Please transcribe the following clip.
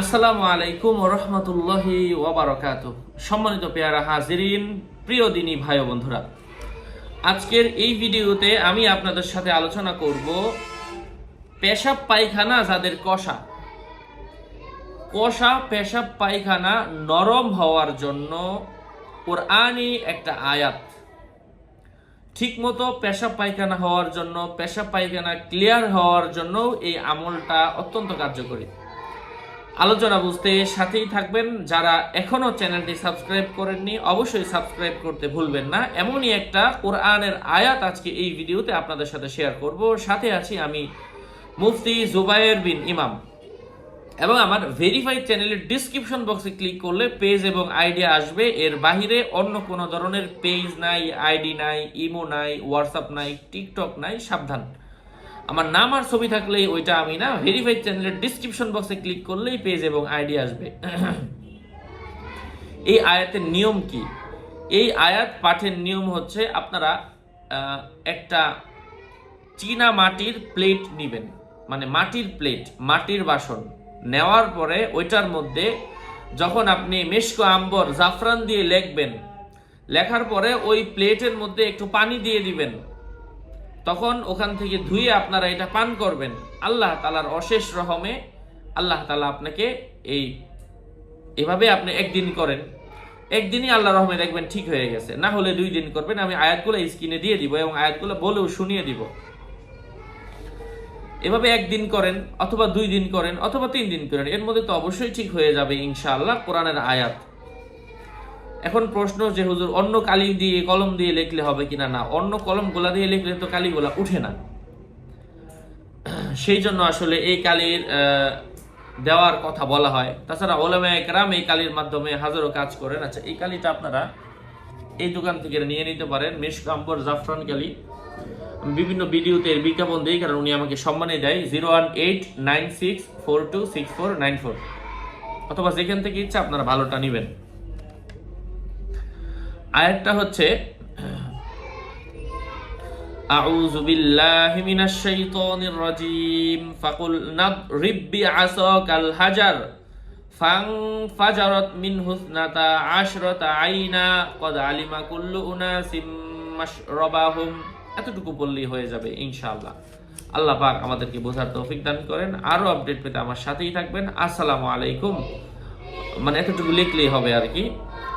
আসসালামু আলাইকুম রহমতুল্লাহি ওয়াবারকাত সম্মানিত পেয়ারা হাজিরিন, প্রিয় দিনী ভাই বন্ধুরা, আজকের এই ভিডিওতে আমি আপনাদের সাথে আলোচনা করব পেশাব পায়খানা যাদের কষা। কষা, পেশাব পায়খানা নরম হওয়ার জন্য কোরআনই একটা আয়াত। ঠিকমতো পেশাব পায়খানা হওয়ার জন্য, পেশাব পায়খানা ক্লিয়ার হওয়ার জন্য এই আমলটা অত্যন্ত কার্যকরী। আলোচনা বুঝতে সাথেই থাকবেন। যারা এখনও চ্যানেলটি সাবস্ক্রাইব করেননি, অবশ্যই সাবস্ক্রাইব করতে ভুলবেন না। এমনই একটা কোরআনের আয়াত আজকে এই ভিডিওতে আপনাদের সাথে শেয়ার করব। সাথে আছি আমি মুফতি জুবায়ের বিন ইমাম। এবং আমার ভেরিফাইড চ্যানেলের ডিসক্রিপশন বক্সে ক্লিক করলে পেজ এবং আইডিয়া আসবে। এর বাহিরে অন্য কোনো ধরনের পেজ নাই, আইডি নাই, ইমো নাই, হোয়াটসঅ্যাপ নাই, টিকটক নাই, সাবধান। আমার নাম আর ছবি থাকলেই ওইটা আমি না ভেরিফাইড চ্যানেলের ডিসক্রিপশন বক্সে ক্লিক করলেই পেজ এবং আইডি আসবে। এই আয়াতের নিয়ম কি? এই আয়াত পাঠের নিয়ম হচ্ছে আপনারা একটা চীনা মাটির প্লেট নেবেন। মানে মাটির প্লেট মাটির বাসন নেওয়ার পরে ওইটার মধ্যে যখন আপনি মেশকো আম্বর, জাফরান দিয়ে লিখবেন, লেখার পরে ওই প্লেটের মধ্যে একটু পানি দিয়ে দিবেন। তখন ওখান থেকে ধুয়ে আপনারা এটা পান করবেন। আল্লাহ তালার অশেষ রহমে আল্লাহ তালা আপনাকে এই এভাবে আপনি একদিন করেন। একদিনই আল্লাহ রহমে দেখবেন ঠিক হয়ে গেছে। না হলে দুই দিন করবেন, আমি আয়াতগুলো স্ক্রিনে দিয়ে দিব এবং আয়াতগুলো বলেও শুনিয়ে দিব। এভাবে একদিন করেন অথবা দুই দিন করেন অথবা তিন দিন করেন, এর মধ্যে তো অবশ্যই ঠিক হয়ে যাবে ইনশাআল্লাহ কোরআনের আয়াত। এখন প্রশ্ন যে হুজুর, অন্য কালি দিয়ে, কলম দিয়ে লিখলে হবে কিনা? না, অন্য কলম গোলা দিয়ে লিখলে তো কালিগুলা উঠে না। সেই জন্য আসলে এই কালির দেওয়ার কথা বলা হয়। তাছাড়া ওলামা একরাম এই কালির মাধ্যমে হাজারো কাজ করেন। আচ্ছা এই কালিটা আপনারা এই দোকান থেকে নিয়ে নিতে পারেন। মেশকাম্বর জাফরান কালি। বিভিন্ন ভিডিওতে এর বিজ্ঞাপন দিই, কারণ উনি আমাকে সম্মানে দেয়। Zero one eight nine six four two six four nine four. অথবা যেখান থেকে ইচ্ছা আপনারা ভালোটা নেবেন। আরেকটা হচ্ছে أعوذ بالله من الشيطان الرجيم فقل نضرب بعصاك الحجر فانفجرت منه اثنتا عشرة عينا قد علم كل أناس مشربهم এতটুকু বললেই হয়ে যাবে ইনশাআল্লাহ আল্লাহ পাক আমাদেরকে বোঝার তৌফিক দান করেন আরো আপডেট পেতে আমার সাথেই থাকবেন আসসালামু আলাইকুম মানে এতটুকু লিখলেই হবে আর কি